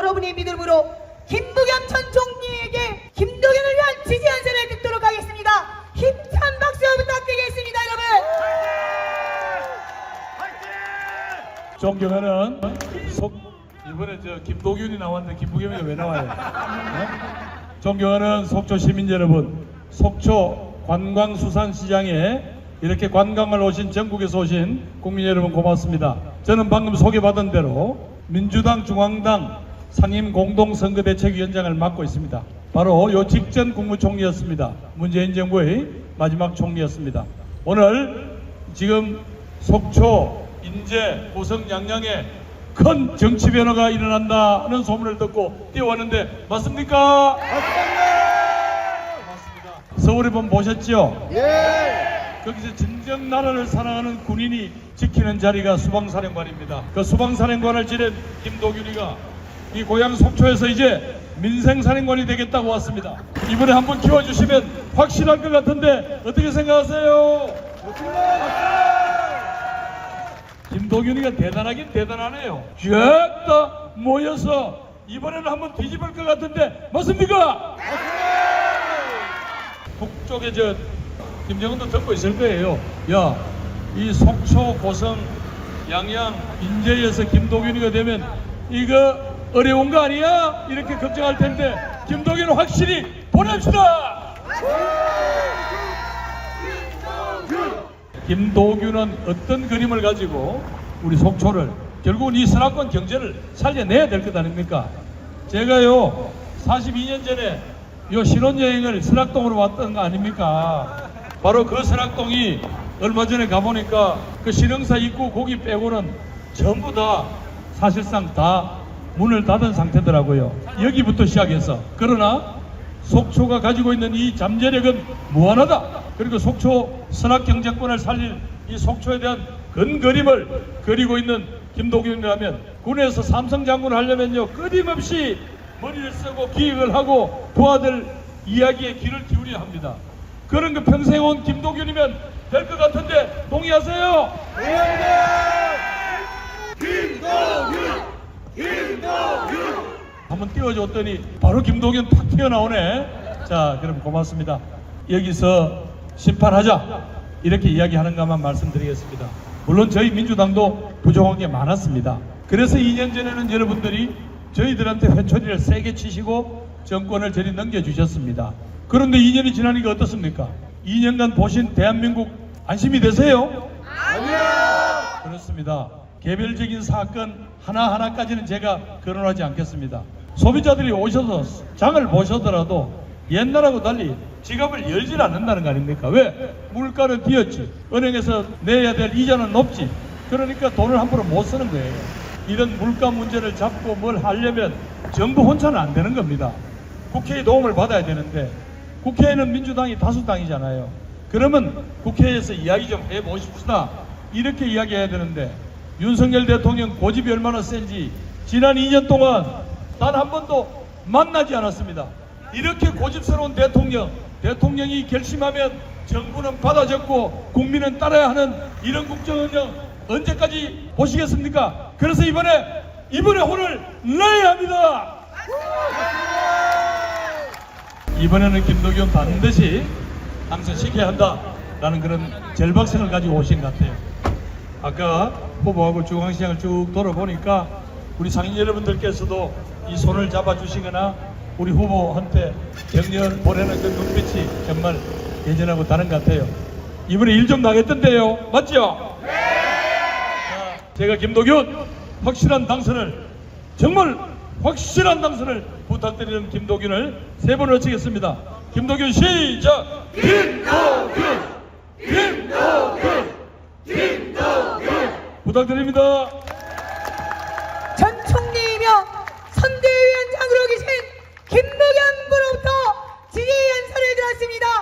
국민의 믿음으로 김부겸 전 총리에게 김도겸을 위한 지지 연설을 듣도록 하겠습니다. 힘찬 박수 부탁드리겠습니다, 여러분. 존경하는 속 이번에 저 김도균이 나왔는데 김부겸이가 왜 나와요? 네? 존경하는 속초 시민 여러분, 속초 관광수산시장에 이렇게 관광을 오신 전국에서 오신 국민 여러분 고맙습니다. 저는 방금 소개받은 대로 민주당 중앙당 상임 공동선거대책위원장을 맡고 있습니다. 바로 요 직전 국무총리였습니다. 문재인 정부의 마지막 총리였습니다. 오늘 지금 속초, 인제, 고성, 양양에 큰 정치 변화가 일어난다는 소문을 듣고 뛰어왔는데 맞습니까? 맞습니다. 서울에 본 보셨죠? 거기서 진정 나라를 사랑하는 군인이 지키는 자리가 수방사령관입니다. 그 수방사령관을 지낸 김도균이가 이 고향 속초에서 이제 민생사령관이 되겠다고 왔습니다. 이번에 한번 키워주시면 확실할 것 같은데 어떻게 생각하세요? 김도균이가 대단하긴 대단하네요. 쫙다 모여서 이번에는 한번 뒤집을 것 같은데 맞습니까? 북쪽에 저 김정은도 듣고 있을 거예요. 야, 이 속초, 고성, 양양, 인제에서 김도균이가 되면 이거 어려운 거 아니야? 이렇게 걱정할 텐데 김도균은 확실히 보냅시다. 김도균은 어떤 그림을 가지고 우리 속초를 결국은 이 선악권 경제를 살려내야 될 것 아닙니까? 제가요 42년 전에 요 신혼여행을 설악동으로 왔던 거 아닙니까? 바로 그 설악동이 얼마 전에 가보니까 그 신흥사 입구 고기 빼고는 전부 다 사실상 다 문을 닫은 상태더라고요. 여기부터 시작해서. 그러나 속초가 가지고 있는 이 잠재력은 무한하다. 그리고 속초 선악 경제권을 살릴 이 속초에 대한 근그림을 그리고 있는 김도균이라면 군에서 삼성 장군을 하려면요 끊임없이 머리를 쓰고 기획을 하고 도와줄 이야기에 귀를 기울여야 합니다. 그런 거 평생 온 김도균이면 될 것 같은데 동의하세요? 한번 띄워줬더니 바로 김도균 탁 튀어나오네. 자, 그럼 고맙습니다. 여기서 심판하자. 이렇게 이야기하는 것만 말씀드리겠습니다. 물론 저희 민주당도 부족한 게 많았습니다. 그래서 2년 전에는 여러분들이 저희들한테 회초리를 세게 치시고 정권을 저리 넘겨주셨습니다. 그런데 2년이 지나니까 어떻습니까? 2년간 보신 대한민국 안심이 되세요? 아니요! 그렇습니다. 개별적인 사건 하나하나까지는 제가 거론하지 않겠습니다. 소비자들이 오셔서 장을 보셔더라도 옛날하고 달리 지갑을 열질 않는다는 거 아닙니까? 왜? 물가는 뛰었지. 은행에서 내야 될 이자는 높지. 그러니까 돈을 함부로 못 쓰는 거예요. 이런 물가 문제를 잡고 뭘 하려면 정부 혼자는 안 되는 겁니다. 국회의 도움을 받아야 되는데 국회에는 민주당이 다수당이잖아요. 그러면 국회에서 이야기 좀 해보십시다. 이렇게 이야기해야 되는데 윤석열 대통령 고집이 얼마나 센지 지난 2년 동안 단 한 번도 만나지 않았습니다. 이렇게 고집스러운 대통령, 대통령이 결심하면 정부는 받아 적고 국민은 따라야 하는 이런 국정운영 언제까지 보시겠습니까? 그래서 이번에 이번에 혼을 내야 합니다. 이번에는 김도겸 반드시 당선시켜야 한다라는 그런 절박성을 가지고 오신 것 같아요. 아까 후보하고 중앙시장을 쭉 돌아보니까 우리 상인 여러분들께서도 이 손을 잡아주시거나 우리 후보한테 격려 보내는 그 눈빛이 정말 예전하고 다른 것 같아요. 이번에 일 좀 나겠던데요. 맞죠? 네! 제가 김도균 확실한 당선을 정말 확실한 당선을 부탁드리는 김도균을 세 번 외치겠습니다. 김도균 시작! 김도균! 김도균! 김도균! 부탁드립니다. 선대위원장으로 계신 김무겸 부로부터 지지연설을 들었습니다.